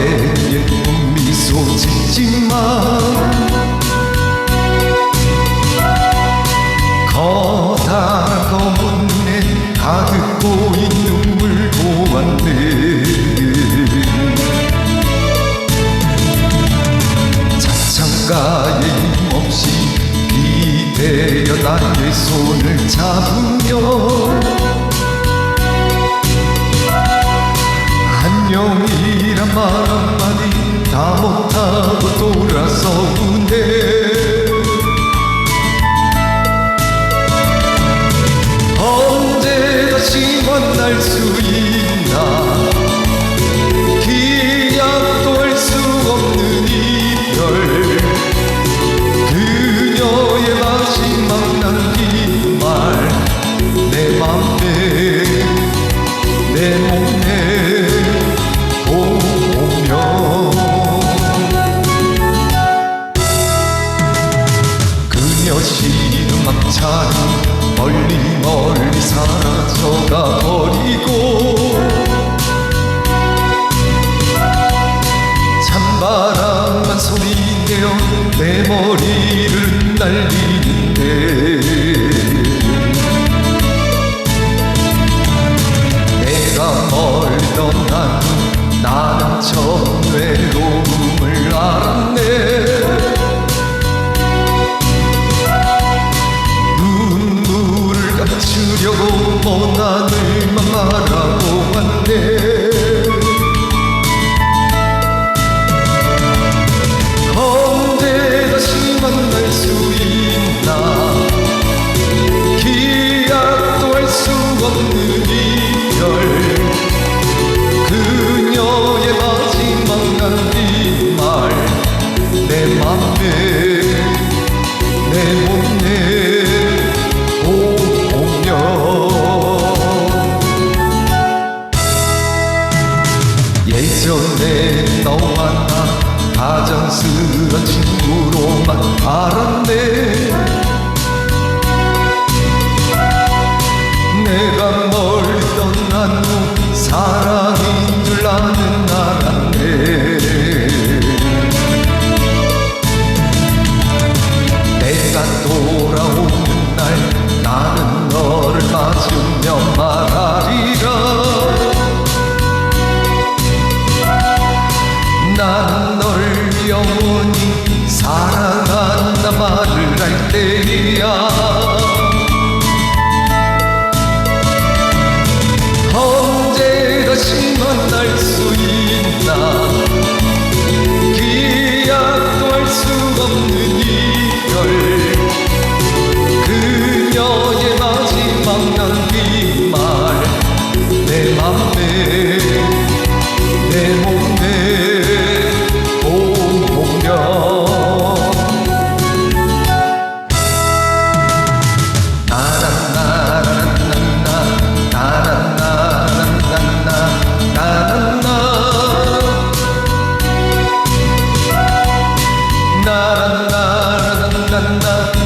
이가에 예쁜 미소 짓지만 커다란 검은 눈에 가득 고인 눈물 보았네. 자창가에 힘없이 기대어 나의 손을 잡으며 못하고 돌아서우네. 언제 다시 만날 수 그녀 시름막차는 멀리 멀리 사라져가 버리고 찬바람만 소리내어 내 머리를 날리는데 감추려고 먼 하늘만 바라보았네. 언제 다시 만날 수 있나? 기약도 할 수 없는 이별. 그녀의 마지막 남긴 말내 맘에 예전에 너와 나 가장 스런 친구로만 알았네 할 나란나란나나